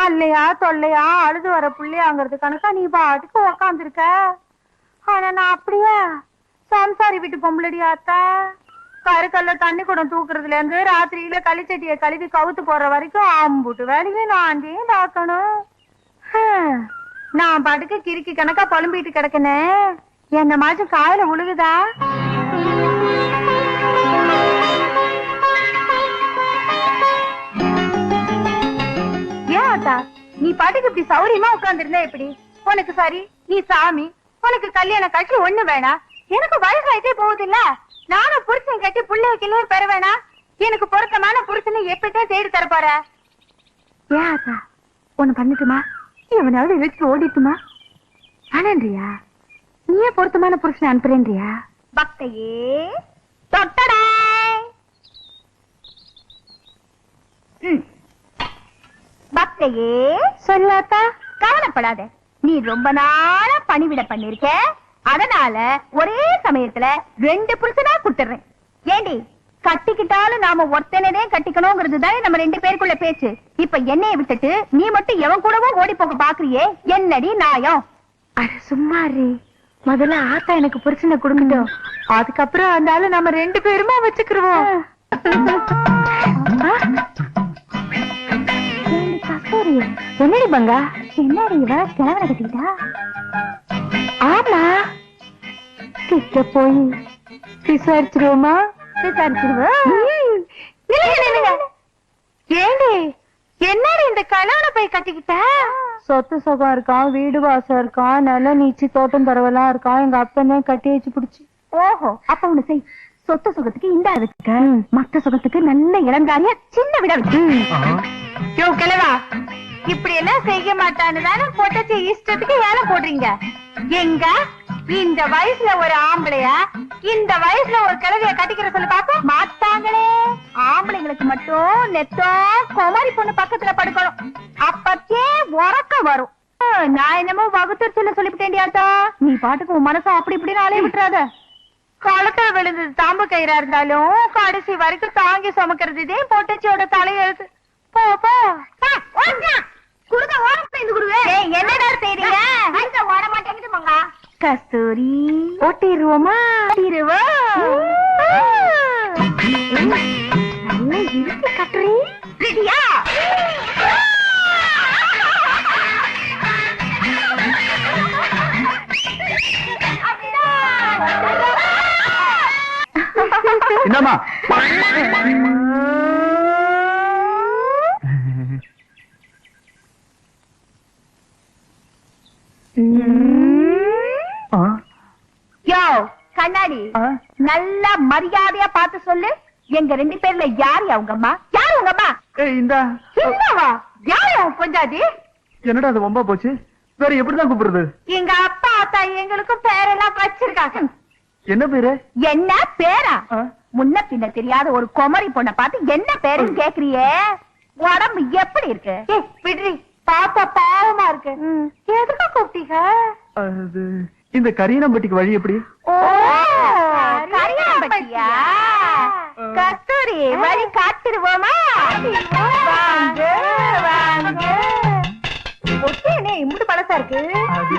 அல்லையா தொல்லையா அழுது வர புள்ளையாங்கிறது கணக்கா நீ பாட்டுக்கு உக்காந்துருக்க? ஆனா நான் அப்படியே? சம்சாரி வீட்டு பொம்பளடி ஆத்தா. கருக்கல்ல தண்ணி குடம் தூக்குறதுல இருந்து ராத்திரியில களிச்சட்டிய கழுவி கவுத்து போற வரைக்கும் ஆம்புட்டு வேலையும் நான் தான் பார்க்கணும் நான் பாட்டுக்கு கிறுக்கி கணக்கா புலம்பிட்டு கிடக்குனே. என்ன மாச்சும் காயில உழுகுதா? நீ பாட்டுக்கு இப்படி சௌரியமா உட்கார்ந்திருந்தா எப்படி? உனக்கு சரி நீ சாமி உனக்கு கல்யாணம் கட்டி ஒண்ணு வேணாம் எனக்கு வயசாயிட்டே போகுது இல்ல நானும் புருஷன் கட்டி புள்ளை கிள்ளைய பெற வேணாம் எனக்கு பொருத்தமான புருஷனை எப்படிட்டே தேடி தர போற? ஏன் அத்தா ஒண்ணு பண்ணட்டுமா? எவனாவது இழுத்து ஓடிட்டுமா? வேணான்றியா? நீயே பொருத்தமான புருஷனை அனுப்புறேன்றியா? பக்தையே தொட்டடா! பக்தையே சொல்லாத்தா கவலைப்படாத. நீ ரொம்ப நாளா பணிவிட பண்ணிருக்க. அதனால ஒரே சமயத்துல ரெண்டு புருஷனா குடுத்துறேன் ஏண்டி கட்டிக்கிட்டாலும் நாம ஒருத்தனதே கட்டிக்கணுங்கிறது தானே நம்ம ரெண்டு பேருக்குள்ள பேச்சு. இப்ப என்னைய விட்டுட்டு நீ மட்டும் எவன் கூடவோ ஓடி போக பாக்குறியே? என்னடி நியாயம்? அட சும்மா முதல்ல ஆத்தா எனக்கு புருஷனை கொடுக்கட்டும். அதுக்கப்புறம் அந்த ஆளு நம்ம ரெண்டு பேருமா வச்சுக்கிருவோம். என்னடி பங்கா? என்னடி இவ? கிழவனை கட்டிக்கிட்டா? ஆமா. கிட்ட போய் விசாரிச்சிருவோமா? விசாரிச்சிருவோம் ஏண்டி? என்னடி இந்த கல்யாணம் போய் கட்டிக்கிட்ட? சொத்து சுகம் இருக்கான் வீடு வாசம் இருக்கான் நல்ல நீச்சி தோட்டம் பரவலாம் இருக்கான் எங்க அப்பன் தான் கட்டி வச்சு பிடிச்சு. ஓஹோ அப்ப ஒண்ணு செய். சொத்து சுகத்துக்கு இந்த வச்சுக்க மத்த சுகத்துக்கு நல்ல இளங்காரிய சின்ன விட வச்சு யோ கிழவா இப்படி எல்லாம் செய்ய மாட்டான்னு தானே பொட்டச்சி இஷ்டத்துக்கு ஏல போடுறீங்க? எங்க? இந்த வயசுல ஒரு ஆம்பளையா? இந்த வயசுல ஒரு கிழவிய கட்டிக்கிற சொல்லி பாக்க மாட்டாங்களே. ஆம்பளைங்களுக்கு மட்டும் நெத்தோ குமாரி பொண்ணு பக்கத்துல படுக்கணும். அப்பத்தே உறக்க வரும். நான் என்னமோ வகுத்தர் சொல்ல சொல்லிவிட்டேன்டியாத்தா நீ பாட்டுக்கு உன் மனசை அப்படி இப்படின்னு அலைய விட்டுறாத. களத்துல விழுந்தது தாம்பு கயிறா இருந்தாலும் கடைசி வரைக்கும் தாங்கி சுமக்கிறது இதே பொட்டச்சியோட தலையெழுத்து. போ போ என்னடா செய்றீங்க? ஓட மாட்டேங்குது மங்கா. கஸ்தூரி ஓட்டிடுவோமா ஓட்டிடுவோம் நல்லா இருக்கு கட்டுறீ ரெடியா? என்னம்மா ஆ, யோ கண்ணாடி நல்லா மரியாதையா பார்த்து சொல்லு. எங்க ரெண்டு பேர்ல யாரு அவங்க அம்மா? யாரு உங்க அம்மா? இந்தா. என்னவா யாரு உன் கொஞ்சாதி என்னடா அது ரொம்ப போச்சு? வேற எப்படிதான் கூப்பிடுறது? எங்க அப்பா அத்தா எங்களுக்கும் பேரெல்லாம் வச்சிருக்காங்க. என்ன பேரு? என்ன பேரா? முன்ன பின்ன தெரியாத ஒரு குமரி பொண்ண பார்த்து என்ன பேருன்னு கேக்குறியே? உடம்பு எப்படி இருக்கு? விடுறி பாப்பா பாவமா இருக்கு. எதுக்கு கூப்பிட்டீங்க? இந்த கரியனம்பட்டிக்கு வழி எப்படி? கஸ்தூரி வழி காத்திருவோமா? இம்புட்டு பழசா இருக்கு? அது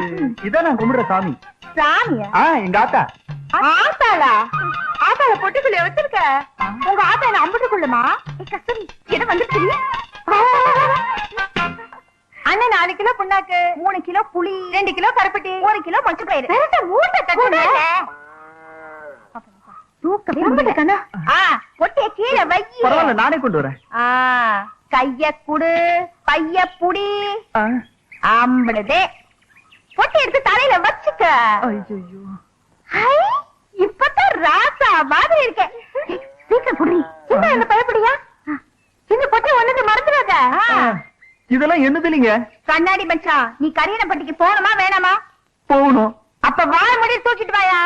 இதான் நான் கும்பிடுற சாமி. சாமியா? ஆ எங்க ஆத்தா. ஆத்தாளா? ஆத்தாள பொட்டுக்குள்ள வச்சிருக்க. உங்க ஆத்தா என்ன அம்புட்டுக்குள்ளமா கஸ்தூரி என்ன வந்துருச்சு நாலு கிலோ புண்ணாக்கு மூணு கிலோ புளி ரெண்டு கிலோ கருப்பட்டி ஒரு கிலோ தூக்கவே முடியல கீழே வை. பரவாயில்ல நானே கொண்டு வரேன். ஆ கைய குடு பைய புடி. ஆ, அம்பளதே பொட்டி எடுத்து தலையில வச்சுக்க. ஐயையோ. ஹை, இப்பதான் ராசா மாதிரி இருக்க. ஏய், சீக்கிரம் புடி. என்ன பயப்படியா? இந்த பொட்டி ஒண்ணுக்கு மறந்துடாத. இதெல்லாம் என்னது இல்லைங்க கண்ணாடி மச்சான் நீ கரியனப்பட்டிக்கு போகணுமா வேணாமா? போகணும். அப்ப வாழ முடி தூக்கிட்டு வாயா.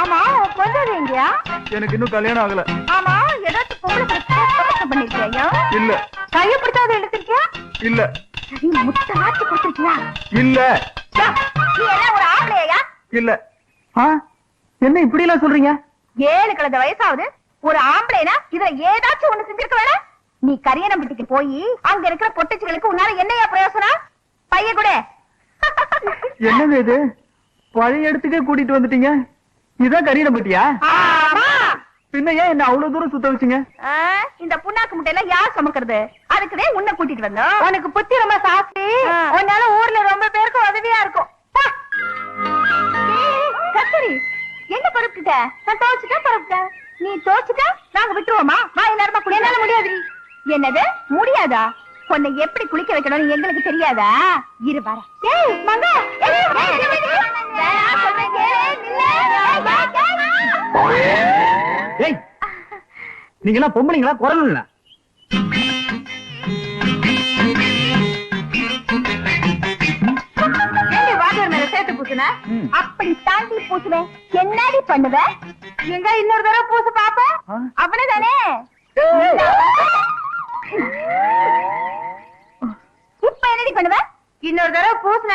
ஆமா பொண்ணு எங்கயா எனக்கு இன்னும் கல்யாணம் ஆகல. ஆமா ஏதாச்சும் பொம்பளை பண்ணிருக்கியா இல்ல. கைய பிடிச்சாத எடுத்திருக்கியா? இல்ல. சரி முட்டை ஆட்சி கொடுத்திருக்கியா? இல்ல. யா, நீ எல்லாம் ஒரு ஆம்பளையா இல்ல. என்ன இப்படி எல்லாம் சொல்றீங்க? ஏழு கலந்த வயசாவது ஒரு ஆம்பளைனா இதுல ஏதாச்சும் ஒண்ணு செஞ்சிருக்க வேணாம் நீ கரியனம்பட்டிக்கு போய் அங்க இருக்கிற பொட்டச்சிகளுக்கு உன்னால என்னையா பிரயோசனம்? பைய கூட. என்னது இது? பழைய இடத்துக்கே கூட்டிட்டு வந்துட்டீங்க. இதான் கரீரம் பட்டியா பின்ன ஏன் என்ன அவ்வளவு தூரம் சுத்த வச்சீங்க? இந்த புண்ணாக்கு முட்டையில யார் சுமக்கிறது? அதுக்குதான் உன்னை கூட்டிட்டு வந்தோம். உனக்கு புத்தி ரொம்ப சாஸ்தி. உன்னால ஊர்ல ரொம்ப பேருக்கு உதவியா இருக்கும். கஸ்தூரி என்ன பரப்பிட்ட? நான் தோச்சுட்டா பரப்பிட்டேன் நீ தோச்சுட்டா நாங்க விட்டுருவோமா? வா எல்லாருமா என்னால முடியாது என்னது முடியாதா உன்னை எப்படி குளிக்க வைக்கணும்னு எங்களுக்கு தெரியாதா இரு வர ஏய் மங்கா ஏய், நீங்க எல்லாம் பொம்பளைங்களா குரல் இல்ல அப்படி தாண்டி பூசுவேன் என்னடி பண்ணுவ எங்க இன்னொரு தடவை பூசு பாப்ப ஆ. அவனதானே பூசுன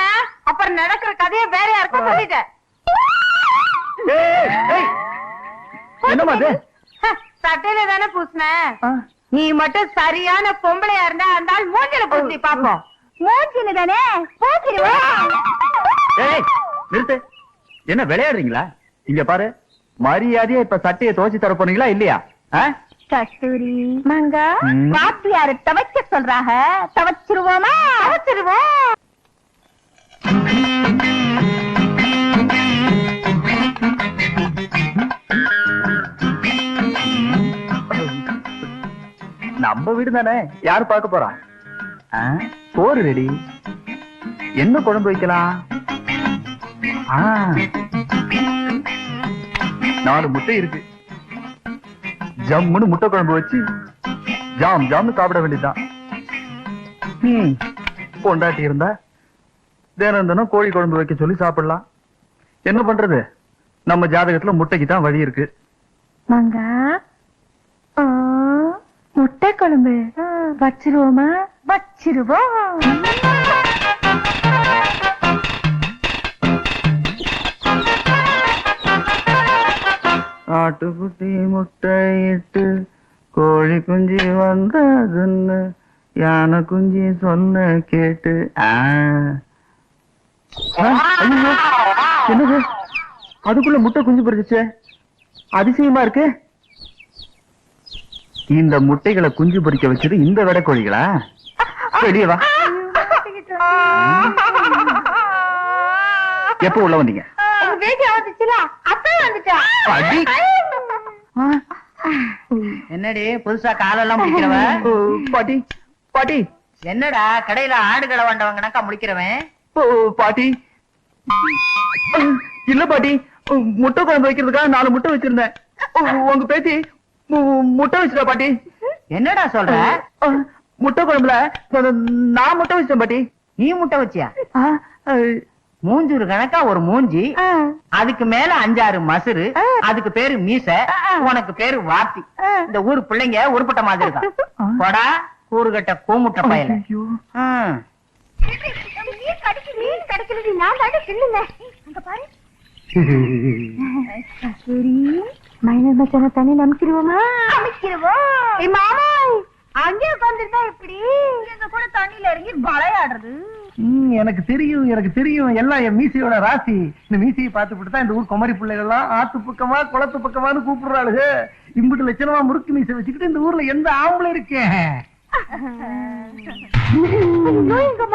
அப்புறம் நடக்கிற கதையை வேற யாருக்கும் சொல்லிட்டேன் என்னமா அது? சட்டையில தானே பூசுன. நீ மட்டும் சரியான பொம்பளையா இருந்தா அந்த ஆள் மூஞ்சில பூசி பாப்போம். மூஞ்சில தானே? நிறுத்து. என்ன விளையாடுறீங்களா? இங்க பாரு மரியாதையா இப்ப சட்டையை துவச்சு தர போறீங்களா இல்லையா? கஸ்தூரி மங்கா. வாத்தியாரு துவைக்க சொல்றாங்க துவைச்சிருவோமா? துவைச்சிருவோம். நம்ம வீடு தானே யாரு பார்க்க போறா? ஆ, சோறு ரெடி. என்ன குழம்பு வைக்கலாம்? நாலு முட்டை இருக்கு. ஜம்முன்னு முட்டை குழம்பு வச்சு ஜாம் ஜாம்னு சாப்பிட வேண்டியதுதான். கொண்டாட்டி இருந்தா தினம் தினம் கோழி குழம்பு வைக்க சொல்லி சாப்பிடலாம். என்ன பண்றது? நம்ம ஜாதகத்துல முட்டைக்கு தான் வழி இருக்கு. மங்கா. முட்டை குழம்பு வச்சிருவோமா? வச்சிருவோம் ஆட்டுக்குட்டி முட்டையிட்டு கோழி குஞ்சு வந்ததுன்னு யானை குஞ்சு சொன்ன கேட்டு ஆ. என்னது? அதுக்குள்ள முட்டை குஞ்சு பிரிச்சுச்சே அதிசயமா இருக்கு. இந்த முட்டைகளை குஞ்சு பொறிக்க வச்சது இந்த விட கோழிகளா? வெளியே வா. எப்ப உள்ள வந்தீங்க? என்னடி புதுசா காலெல்லாம் முடிக்கிறவ? பாட்டி பாட்டி. என்னடா கடையில ஆடு கடை வாண்டவங்கனாக்கா முடிக்கிறவன்? பாட்டி. இல்ல பாட்டி. முட்டை குழம்பு வைக்கிறதுக்காக நாலு முட்டை வச்சிருந்தேன். உங்க பேத்தி முட்டை வச்சிருக்கா பாட்டி. என்னடா சொல்ற? முட்டை குழம்புல நான் முட்டை வச்சிட்டேன் பாட்டி. நீ முட்டை வச்சியா? ஆ, மூஞ்சூறு கணக்கா ஒரு மூஞ்சி அதுக்கு மேல அஞ்சாறு மசுறு அதுக்கு பேரு மீச உனக்கு பேரு வாத்தி. இந்த ஊர் பிள்ளைங்க உருப்பட்ட மாதிரி இருக்கான் கூறுகட்ட கூமுட்ட பயல. சரி மைனர் மச்சான தண்ணி நம்பிக்கிருவோமா அமைக்கிருவோம் மாமா அங்கே உட்காந்துருந்தா எப்படி? எங்க கூட தண்ணியில இறங்கி விளையாடுறது ம், எனக்கு தெரியும் எனக்கு தெரியும். எல்லாம் என் மீசையோட ராசி. இந்த மீசையை பார்த்துட்டு தான் இந்த ஊர் குமரி பிள்ளைகள் எல்லாம் ஆத்து பக்கமா குளத்து பக்கமான்னு கூப்பிடுறாளுங்க இம்புட்டு லட்சணமா முறுக்கு மீசை வச்சுக்கிட்டு இந்த ஊர்ல எந்த ஆம்பளை இருக்கேன்? எங்க